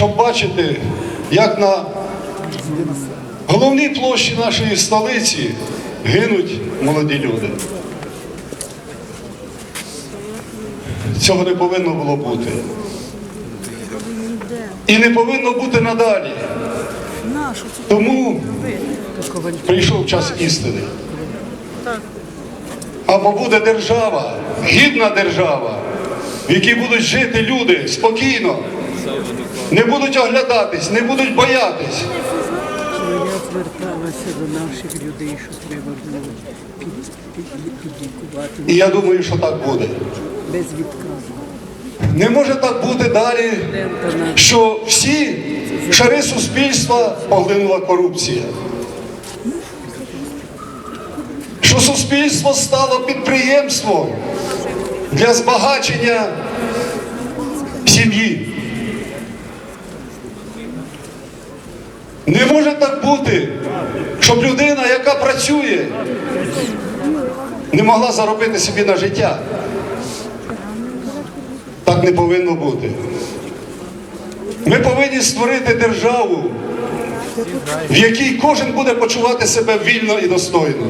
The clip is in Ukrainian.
щоб бачити, як на головній площі нашої столиці гинуть молоді люди. Цього не повинно було бути. І не повинно бути надалі. Тому прийшов час істини. Або буде держава, гідна держава, в якій будуть жити люди спокійно, не будуть оглядатись, не будуть боятись. Я зверталася до наших людей, що треба було під, під, підлікувати І я думаю, що так буде. без відказу. Не може так бути далі, що всі шари суспільства поглинула корупція. Що суспільство стало підприємством для збагачення сім'ї. Не може так бути, щоб людина, яка працює, не могла заробити собі на життя. Так не повинно бути. Ми повинні створити державу, в якій кожен буде почувати себе вільно і достойно.